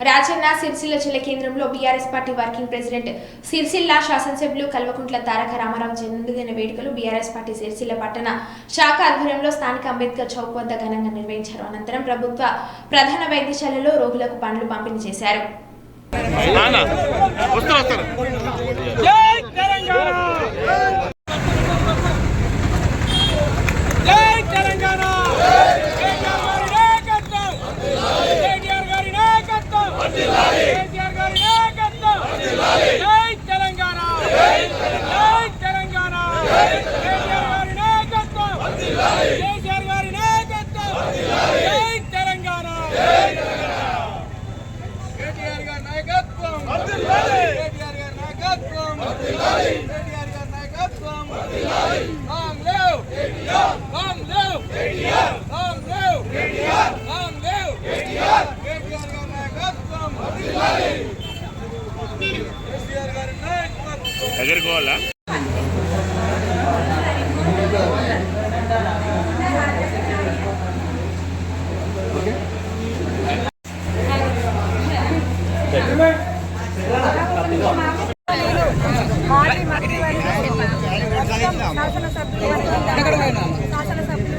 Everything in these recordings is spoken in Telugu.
రాజన్న సిరిసిల్ల జిల్లా కేంద్రంలో BRS party working president Sircilla శాసనసభ్యులు కల్వకుంట్ల తారక రామారావు జన్మదిన వేడుకలు బీఆర్ఎస్ పార్టీ సిరిసిల్ల పట్టణ శాఖ ఆధ్వర్యంలో స్థానిక అంబేద్కర్ చౌక్ వద్ద ఘనంగా నిర్వహించారు. అనంతరం ప్రభుత్వ ప్రధాన వైద్యశాలలో రోగులకు పండ్లు పంపిణీ చేశారు నాన్న వస్తారు వస్తారు జై తెలంగాణ జై తెలంగాణ కేటీఆర్ గారి నాయకత్వం కేటీఆర్ గారి నాయకత్వం కేటీఆర్ గారి నాయకత్వం జై తెలంగాణ జై తెలంగాణ కేటీఆర్ గారి నాయకత్వం కేసీఆర్ గారి నాయకత్వం జై తెలంగాణ కేటీఆర్ గారి నాయకత్వం కేటీఆర్ గారి నాయకత్వం కేటీఆర్ గారి నాయకత్వం రామ్ లేవ్ రామ్ లేవ్ రామ్ లేవ్ రామ్ లేవ్ కేటీఆర్ గారి నాయకత్వం కేసీఆర్ గారి నాయకత్వం దగ్గరికి పోవాలా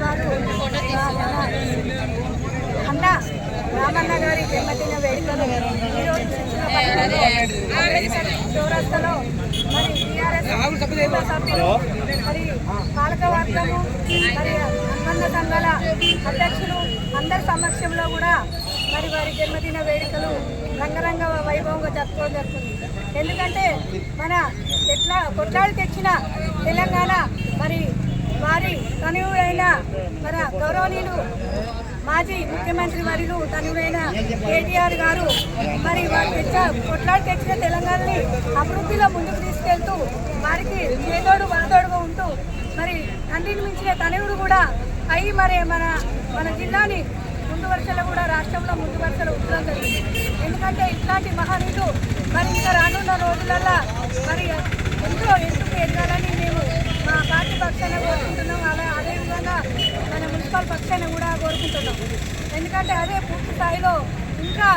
వారు అన్న రామన్న గారి జన్మదిన వేడుకలు ఈరోజు చిన్నపట్నంలో చౌరస్తాలో సభ్యులు మరి పాలకవర్గము మరి అనుబంధ సంఘాల అధ్యక్షులు అందరి సమక్షంలో కూడా మరి వారి జన్మదిన వేడుకలు రంగరంగ వైభవంగా జరుపుకోవడం జరుగుతుంది. ఎందుకంటే మన ఎట్లా కొట్లాడి తెచ్చిన తెలంగాణ మరి వారి తనువుడైన మన గౌరవనీయులు మాజీ ముఖ్యమంత్రి వర్యులు తనువైన కేటీఆర్ గారు మరి వారు తెచ్చ కొట్లాడి తెచ్చిన తెలంగాణని అభివృద్ధిలో ముందుకు తీసుకెళ్తూ వారికి చేదోడు వరదోడుగా ఉంటూ మరి తండ్రిని మించిన తనయుడు కూడా అయి మరి మన మన జిల్లాని ముందు వరుసలో కూడా రాష్ట్రంలో ముందు వరుసలో ఉంచడం జరిగింది. ఎందుకంటే ఇట్లాంటి మహనీయులు మరి ఇంకా రానున్న రోజులల్లో మరి మన మున్సిపల్ కూడా కోరుకుంటున్నాం. ఎందుకంటే అదే పూర్తి స్థాయిలో ఇంకా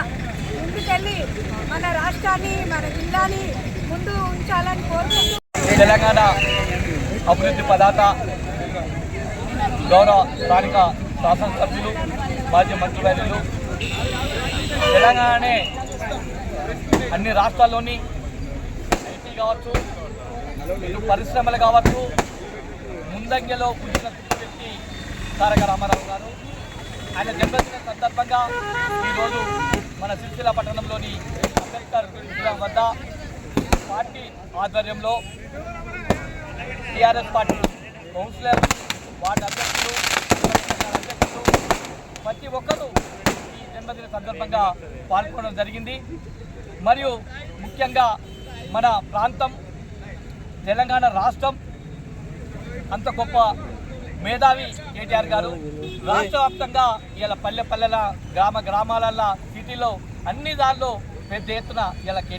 ముందుకెళ్ళి మన రాష్ట్రాన్ని మన జిల్లాని ముందు ఉంచాలని కోరుకుంటూ తెలంగాణ అభివృద్ధి పదాత గౌరవ స్థానిక శాసనసభ్యులు మాజీ మంత్రివర్యులు తెలంగాణనే అన్ని రాష్ట్రాల్లోని ఐటీ కావచ్చు పరిశ్రమలు కావచ్చు ముందంజలో పుట్టిన వ్యక్తి తారక రామారావు గారు. ఆయన జన్మదిన సందర్భంగా ఈరోజు మన సిరిసిల్ల పట్టణంలోని అంబేద్కర్ విగ్రహం వద్ద పార్టీ ఆధ్వర్యంలో టీఆర్ఎస్ పార్టీ కౌన్సిలర్ వార్డు అధ్యక్షులు అధ్యక్షులు ప్రతి ఒక్కరూ ఈ జన్మదిన సందర్భంగా పాల్గొనడం జరిగింది. మరియు ముఖ్యంగా మన ప్రాంతం తెలంగాణ రాష్ట్రం అంత గొప్ప మేధావి కేటీఆర్ గారు రాష్ట్ర వ్యాప్తంగా ఇలా పల్లె పల్లెల గ్రామ గ్రామాలల్లో సిటీలో అన్ని దారిలో పెద్ద ఎత్తున ఇలా